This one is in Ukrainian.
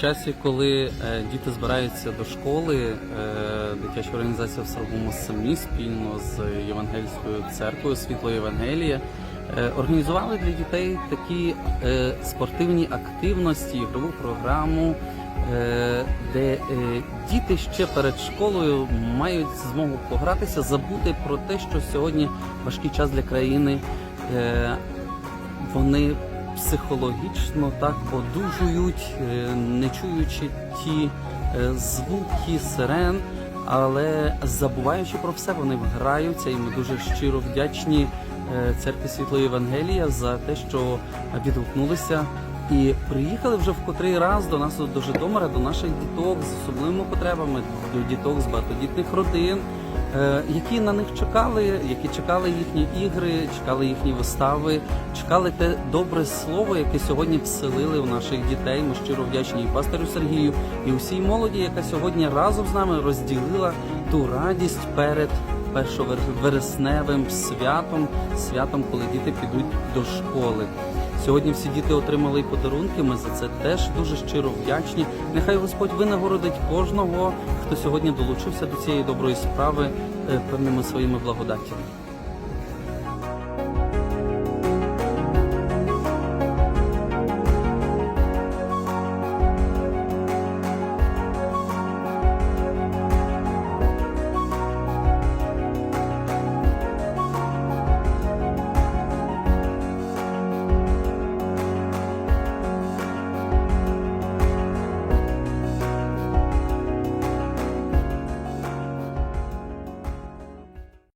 часі, коли е, діти збираються до школи, е, дитяча організація в Сарбому самі спільно з Євангельською церквою Світло Євангелія е, організували для дітей такі спортивні активності, ігрову програму, де діти ще перед школою мають змогу погратися, забути про те, що сьогодні важкий час для країни. Вони психологічно так одужують, е, не чуючи ті е, звуки сирен, але забуваючи про все, вони граються, і ми дуже щиро вдячні е, церкві Світлої Євангелія за те, що відгукнулися. І приїхали вже в котрий раз до нас до Житомира, до наших діток з особливими потребами, до діток з багатодітних родин, які на них чекали, які чекали їхні ігри, чекали їхні вистави, чекали те добре слово, яке сьогодні вселили в наших дітей. Ми щиро вдячні і пастирю Сергію, і усій молоді, яка сьогодні разом з нами розділила ту радість перед першовересневим святом, святом, коли діти підуть до школи. Сьогодні всі діти отримали подарунки. Ми за це теж дуже щиро вдячні. Нехай Господь винагородить кожного, хто сьогодні долучився до цієї доброї справи е, певними своїми благодаттями.